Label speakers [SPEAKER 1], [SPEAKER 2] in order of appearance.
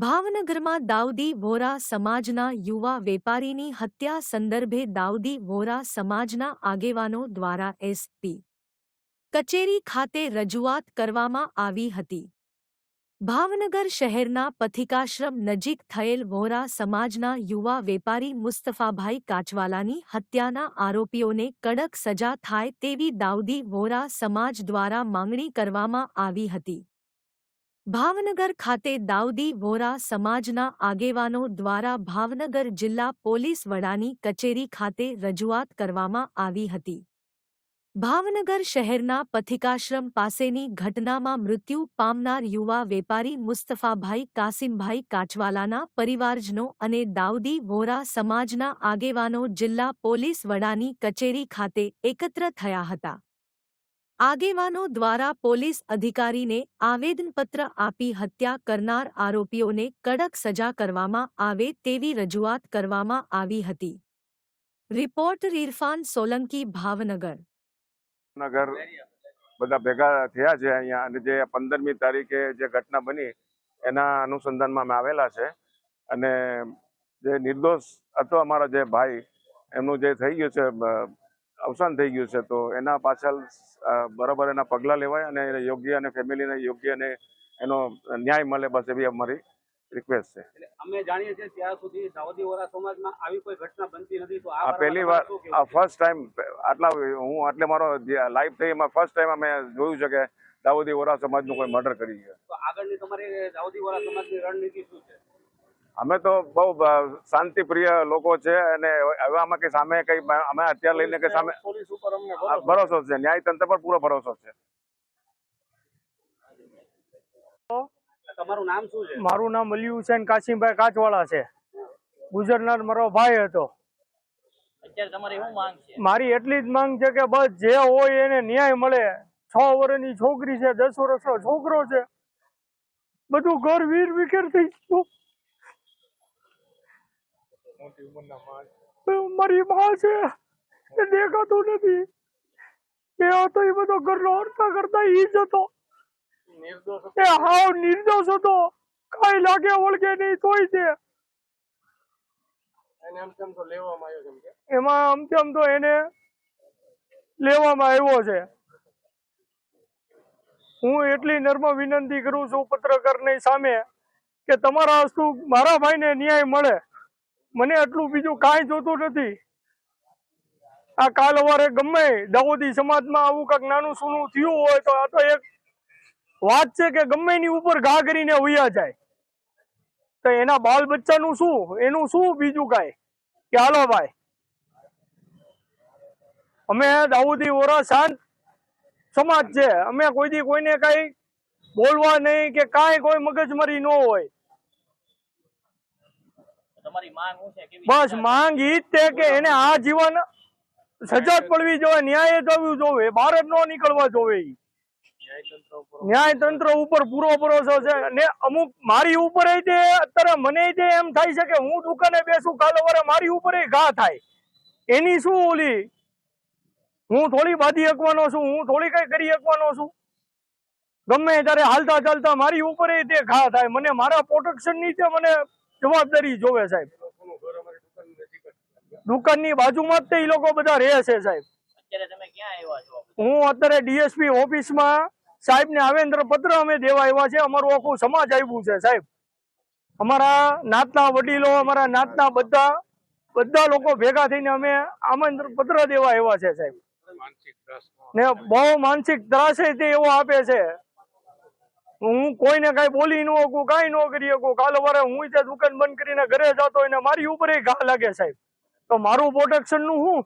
[SPEAKER 1] ભાવનગરમાં દાઉદી વોરા સમાજના યુવા વેપારીની હત્યા સંદર્ભે દાઉદી વોરા સમાજના આગેવાનો દ્વારા એસપી કચેરી ખાતે રજૂઆત કરવામાં આવી હતી. ભાવનગર શહેરના પથિકાશ્રમ નજીક થયેલ વોરા સમાજના યુવા વેપારી મુસ્તફાભાઈ કાચવાલાની હત્યાના આરોપીઓને કડક સજા થાય તેવી દાઉદી વોરા સમાજ દ્વારા માંગણી કરવામાં આવી હતી. ભાવનગર ખાતે દાઉદી વોરા સમાજના આગેવાનો દ્વારા ભાવનગર જિલ્લા પોલીસ વડાની કચેરી ખાતે રજૂઆત કરવામાં આવી હતી. ભાવનગર શહેરના પથિકાશ્રમ પાસેની ઘટનામાં મૃત્યુ પામનાર યુવા વેપારી મુસ્તફાભાઈ કાસિમભાઈ કાચવાલાના પરિવારજનો અને દાઉદી વોરા સમાજના આગેવાનો જિલ્લા પોલીસ વડાની કચેરી ખાતે એકત્ર થયા હતા. આગેવાનો દ્વારા પોલીસ અધિકારીને આવેદનપત્ર આપી હત્યા કરનાર આરોપીઓને કડક સજા કરવામાં આવે તેવી રજૂઆત કરવામાં આવી હતી. રિપોર્ટર ઇરફાન સોલંકી, ભાવનગર.
[SPEAKER 2] નગર બધા ભેગા થયા છે અહીંયા અને જે પંદરમી તારીખે જે ઘટના બની એના અનુસંધાનમાં અમે આવેલા છે. અને જે નિર્દોષ હતો અમારો જે ભાઈ એમનું જે થઈ ગયું છે અવસાન થઈ ગયું છે તો એના પાછળ બરાબર એના પગલાં લેવાય અને યોગ્ય અને ફેમિલીને યોગ્ય અને એનો ન્યાય મળે બસ એવી અમારી રિક્વેસ્ટ છે.
[SPEAKER 3] અમે જાણીએ છીએ ત્યાં સુધી દાઉદી વોરા સમાજમાં આવી કોઈ ઘટના બનતી નથી તો આ
[SPEAKER 2] પહેલી વાર આ ફર્સ્ટ ટાઈમ આટલા હું આટલે મારો લાઈફ થઈ એમાં ફર્સ્ટ ટાઈમ અમે જોયું છે કે દાઉદી વોરા સમાજનું કોઈ મર્ડર કરી છે.
[SPEAKER 3] તો આગળની તમારી દાઉદી વોરા સમાજની રણનીતિ શું છે?
[SPEAKER 2] અમે તો બહુ શાંતિપ્રિય લોકો છે અને હવે આમાં કઈ સામે કઈ અમે અત્યારે લઈને કે સામે ભરોસો છે. ન્યાય તંત્ર પર પૂરો ભરોસો છે.
[SPEAKER 3] તમારું નામ શું છે?
[SPEAKER 4] મારું નામ અલી હુસેન કાશીમભાઈ કાચવાળા છે. ગુજરનાર મારો ભાઈ હતો.
[SPEAKER 3] અત્યારે તમારી શું માંગ છે?
[SPEAKER 4] મારી એટલી જ માંગ છે કે બસ જે હોય એને ન્યાય મળે. છ વર્ષની છોકરી છે દસ વર્ષનો છોકરો છે. બધું ઘર વીર વિખેર થઈ ગયું મારી માં છે એ દેખાતું નથી એ હતો એ બધો ઘરનો હરતા કરતા ઈ જ હતો એ હાવ નિર્દોષ હતો કઈ લાગે વળગે નહીં તોય છે એમાં આમ તેમ તો એને લેવામાં આવ્યો છે હું એટલી નર્મ વિનંતી કરું છું પત્રકારની સામે કે તમારા હસ્તુ મારા ભાઈને ન્યાય મળે. મને એટલું બીજું કાંઈ જોતું નથી. આ કાલ અવારે ગમે દાઉદી સમાજમાં આવું કંઈક નાનું સૂનું થયું હોય તો આ તો એક વાત છે કે ગમે એની ઉપર ઘા કરીને વયા જાય. તો એના બાલ બચ્ચાનું શું? એનું શું બીજું કાંઈ? કે હાલો ભાઈ. અમે દાઉદી વોરા શાંત સમાજ છે. અમે કોઈ દી કોઈને કાંઈ બોલવા નહીં કે કાંઈ કોઈ મગજમારી ન હોય
[SPEAKER 3] તમારી માંગ શું છે કેવી
[SPEAKER 4] બસ માંગ ઈ જ છે કે એને આ જીવન સજા પડવી જોઈએ ન્યાય થવું જોવે બહાર જ ન નીકળવા જોવે ઈ. ન્યાય તંત્ર ઉપર પૂરો ભરોસો છે ને અમુક મારી ઉપર અત્યારે મને એમ થાય છે કે હું દુકાને બેસું કાલે વારે મારી ઉપર ઘા થાય. એની શું ઓલી હું થોડી બાધી શકવાનો છું હું થોડી કઈ કરી શકવાનો છું. ગમે ત્યારે હાલતા ચાલતા મારી ઉપર તે ઘા થાય. મને મારા પ્રોટેક્શન નીચે મને જવાબદારી જોવે સાહેબ. દુકાનની બાજુમાં જ તે લોકો બધા રહે છે સાહેબ.
[SPEAKER 3] અત્યારે તમે ક્યાં આવ્યા છો?
[SPEAKER 4] હું અત્યારે ડીએસપી ઓફિસમાં સાહેબને આવેન્દ્ર પત્ર અમે દેવા આવ્યા છે. અમારું આખું સમાજ આવ્યું છે સાહેબ. અમારા નાતના વડીલો અમારા નાતના બધા બધા લોકો ભેગા થઈને અમે આમંત્રણ પત્ર દેવા આવ્યા છે સાહેબ. ને બહુ માનસિક ત્રાસ તે એવો આપે છે. હું કોઈને કઈ બોલી ન શકું, કઈ ન કરી શકું. કાલ વારે હું ત્યાં દુકાન બંધ કરીને ઘરે જતો હોય ને મારી ઉપર ઘા લાગે સાહેબ. તો મારું પ્રોટેક્શનનું શું